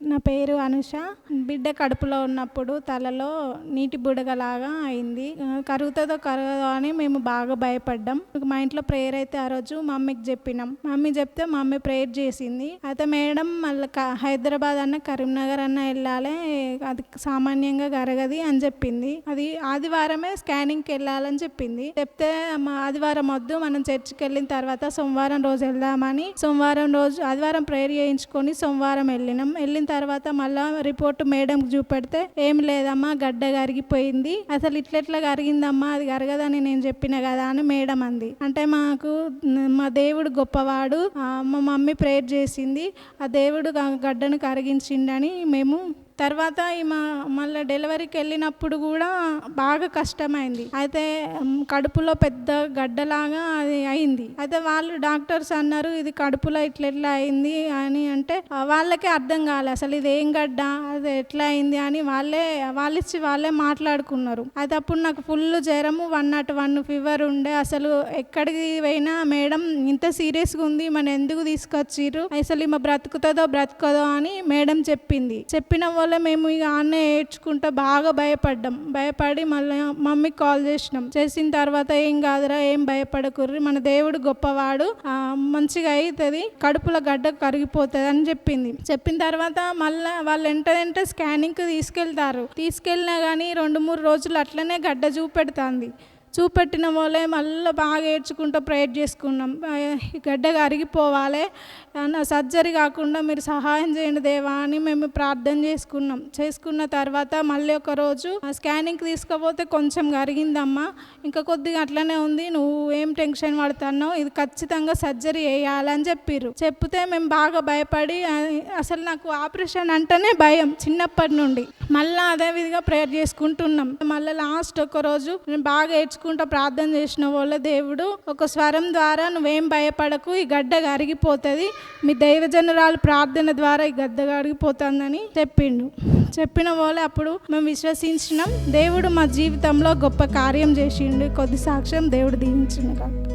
నా పేరు అనుష. బిడ్డ కడుపులో ఉన్నప్పుడు తలలో నీటి బుడగలాగా అయింది. కరుగుతుందో కరగదో అని మేము బాగా భయపడ్డాం. మా ఇంట్లో ప్రేయర్ అయితే ఆ రోజు మమ్మీకి చెప్పినాం. మమ్మీ చెప్తే మమ్మీ ప్రేయర్ చేసింది. అయితే మేడం మళ్ళీ హైదరాబాద్ అన్న కరీంనగర్ అన్న వెళ్ళాలి అది సామాన్యంగా కరగది అని చెప్పింది. అది ఆదివారమే స్కానింగ్కి వెళ్ళాలని చెప్పింది. చెప్తే మా ఆదివారం వద్దు మనం చర్చికి వెళ్ళిన తర్వాత సోమవారం రోజు వెళ్దామని సోమవారం రోజు ఆదివారం ప్రేయర్ చేయించుకొని సోమవారం వెళ్ళినాం. వెళ్ళిన తర్వాత మళ్ళా రిపోర్ట్ మేడంకి చూపెడితే ఏం లేదమ్మా గడ్డ కరిగిపోయింది. అసలు ఇట్లెట్లా కరిగిందమ్మా అది కరగదని నేను చెప్పిన కదా అని మేడం అంది. అంటే మాకు మా దేవుడు గొప్పవాడు. మా మమ్మీ ప్రేయర్ చేసింది. ఆ దేవుడు గడ్డను కరిగించిండని మేము తర్వాత మా మళ్ళీ డెలివరీకి వెళ్ళినప్పుడు కూడా బాగా కష్టమైంది. అయితే కడుపులో పెద్ద గడ్డలాగా అది అయింది. అయితే వాళ్ళు డాక్టర్స్ అన్నారు ఇది కడుపులో ఇట్లా ఎట్లా అయింది అని అంటే వాళ్ళకే అర్థం కాలే. అసలు ఇది ఏం గడ్డ? అది ఎట్లా అయింది? అని వాళ్ళే వాళ్ళిచ్చి వాళ్ళే మాట్లాడుకున్నారు. అయితే అప్పుడు నాకు ఫుల్ జ్వరము వన్ నాట్ వన్ ఫీవర్ ఉండే. అసలు ఎక్కడికి పోయినా మేడం ఇంత సీరియస్గా ఉంది మన ఎందుకు తీసుకొచ్చిర్రు? అసలు ఈమె బ్రతుకుతుందో బ్రతకదో అని మేడం చెప్పింది. చెప్పిన వల్ల మేము ఇక ఆన్నే ఏడ్చుకుంటా బాగా భయపడ్డాం. భయపడి మళ్ళీ మమ్మీకి కాల్ చేసినాం. చేసిన తర్వాత ఏం కాదురా ఏం భయపడకుర్రి మన దేవుడు గొప్పవాడు మంచిగా అవుతుంది కడుపులో గడ్డ కరిగిపోతుంది అని చెప్పింది. చెప్పిన తర్వాత మళ్ళీ వాళ్ళు వెంట వెంట స్కానింగ్కి తీసుకెళ్తారు. తీసుకెళ్ళినా కానీ రెండు మూడు రోజులు అట్లనే గడ్డ చూపెడుతుంది. చూపెట్టిన వాళ్ళే మళ్ళీ బాగా ఏడ్చుకుంటూ ప్రేయర్ చేసుకున్నాం. గడ్డగా అరిగిపోవాలి గడ్డ కరిగిపోవాలి అన్న సర్జరీ కాకుండా మీరు సహాయం చేయండి దేవా అని మేము ప్రార్థన చేసుకున్నాం. చేసుకున్న తర్వాత మళ్ళీ ఒక రోజు ఆ స్కానింగ్కి తీసుకుపోతే కొంచెం కరిగిందమ్మా. ఇంకా కొద్దిగా అట్లనే ఉంది. నువ్వు ఏం టెన్షన్ పడుతున్నావు? ఇది ఖచ్చితంగా సర్జరీ వేయాలని చెప్పిర్రు. చెప్తే మేము బాగా భయపడి అసలు నాకు ఆపరేషన్ అంటేనే భయం చిన్నప్పటి నుండి. మళ్ళీ అదే విధంగా ప్రేయర్ చేసుకుంటున్నాం. మళ్ళీ లాస్ట్ ఒక రోజు నేను బాగా ఏడ్చుకుంటా ప్రార్థన చేసిన వాళ్ళ దేవుడు ఒక స్వరం ద్వారా నువ్వేం భయపడకు ఈ గడ్డ కరిగిపోతుంది మీ దైవజనురాలు ప్రార్థన ద్వారా ఈ గడ్డ కరిగిపోతుందని చెప్పిండు. చెప్పిన వాళ్ళే అప్పుడు మేము విశ్వసించినాం. దేవుడు మా జీవితంలో గొప్ప కార్యం చేసిండు. కొద్ది సాక్ష్యం దేవుడు దీవించిండు. కాబట్టి